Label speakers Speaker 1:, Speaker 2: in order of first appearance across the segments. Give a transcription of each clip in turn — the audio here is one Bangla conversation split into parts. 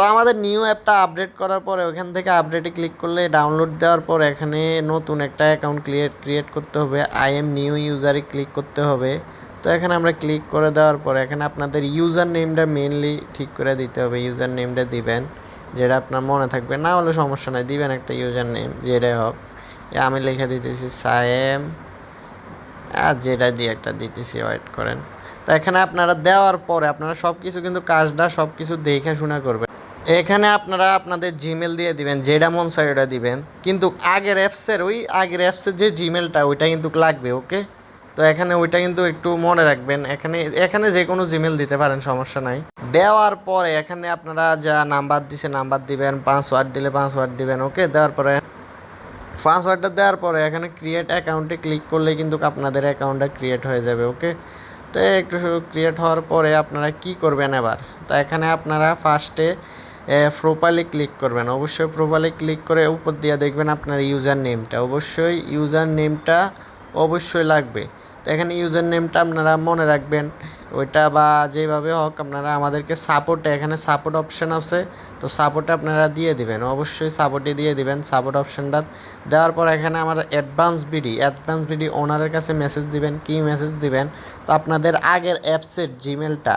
Speaker 1: তো আমাদের নিউ অ্যাপটা আপডেট করার পরে ওখান থেকে আপডেটে ক্লিক করলে ডাউনলোড দেওয়ার পর এখানে নতুন একটা অ্যাকাউন্ট ক্রিয়েট ক্রিয়েট করতে হবে। আই এম নিউ ইউজারে ক্লিক করতে হবে। তো এখানে আমরা ক্লিক করে দেওয়ার পরে এখানে আপনাদের ইউজার নেমটা মেনলি ঠিক করে দিতে হবে। ইউজার নেমটা দিবেন, যেটা আপনার মনে থাকবে। না হলে সমস্যা নাই, দিবেন একটা ইউজার নেম যেটাই হোক। আমি লিখে দিতেছি সায়েম আর যেটা দিয়ে একটা দিতেছি ওয়েট করেন। তো এখানে আপনারা দেওয়ার পরে আপনারা সব কিছু কিন্তু কাজটা সব কিছু দেখে শোনা করবেন। এখানে আপনারা আপনাদের জিমেল দিয়ে দিবেন, যেটা মন চায় ওটা দিবেন। কিন্তু আগের অ্যাপসের ওই আগের অ্যাপসের যে জিমেলটা ওইটা কিন্তু লাগবে ওকে তো এখানে ওইটা কিন্তু একটু মনে রাখবেন, এখানে এখানে যে কোনো জিমেল দিতে পারেন, সমস্যা নাই। দেওয়ার পরে এখানে আপনারা যা নাম্বার দিছে নাম্বার দিবেন পাসওয়ার্ড দিলে পাসওয়ার্ড দিবেন ওকে দেওয়ার পরে পাসওয়ার্ডটা দেওয়ার পরে এখানে ক্রিয়েট অ্যাকাউন্টে ক্লিক করলে কিন্তু আপনাদের অ্যাকাউন্টটা ক্রিয়েট হয়ে যাবে ওকে তো একটু ক্রিয়েট হওয়ার পরে আপনারা কি করবেন এবার? তো এখানে আপনারা ফার্স্টে প্রোফাইলে ক্লিক করবেন। অবশ্যই প্রোফাইলে ক্লিক করে উপর দিয়ে দেখবেন আপনার ইউজার নেমটা অবশ্যই ইউজার নেমটা অবশ্যই লাগবে। তো এখানে ইউজার নেমটা আপনারা মনে রাখবেন, ওইটা বা যেভাবে হোক আপনারা আমাদেরকে সাপোর্টে এখানে সাপোর্ট অপশান আছে। তো সাপোর্টে আপনারা দিয়ে দিবেন, অবশ্যই সাপোর্টে দিয়ে দিবেন সাপোর্ট অপশানটা দেওয়ার পর এখানে আমার অ্যাডভান্স বিডি অ্যাডভান্স বিডি ওনারের কাছে মেসেজ দিবেন। কি মেসেজ দিবেন? তো আপনাদের আগের অ্যাপসের জিমেলটা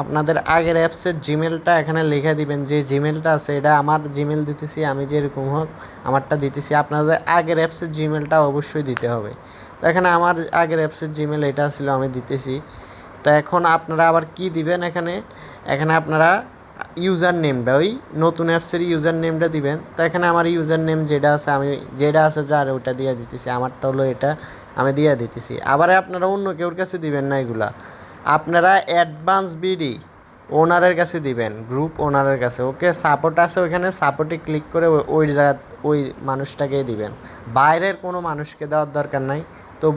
Speaker 1: আপনাদের আগের অ্যাপসের জিমেলটা এখানে লিখে দিবেন। যে জিমেলটা আছে, এটা আমার জিমেল দিতেছি, আমি যেরকম হোক আমারটা দিতেছি। আপনাদের আগের অ্যাপসের জিমেলটা অবশ্যই দিতে হবে। তো এখানে আমার আগের অ্যাপসের জিমেল এটা ছিল, আমি দিতেছি। তো এখন আপনারা আবার কি দিবেন এখানে? এখানে আপনারা ইউজার নেমটা ওই নতুন অ্যাপসের ইউজার নেমটা দিবেন। তো এখানে আমার ইউজার নেম যেটা আছে, আমি যেটা আছে যার ওটা দিয়ে দিতেছি। আমারটা হলো এটা, আমি দিয়ে দিতেছি। আবার আপনারা অন্য কেউর কাছে দিবেন না এগুলা। আপনারা অ্যাডভান্স বিডি ওনারের কাছে দিবেন, গ্রুপ ওনারের কাছে, ওকে? সাপোর্ট আছে ওইখানে, সাপোর্টে ক্লিক করে ওই- জায়গা, ওই মানুষটাকেই দিবেন। বাইরের কোনো মানুষকে দেওয়ার দরকার নাই। তো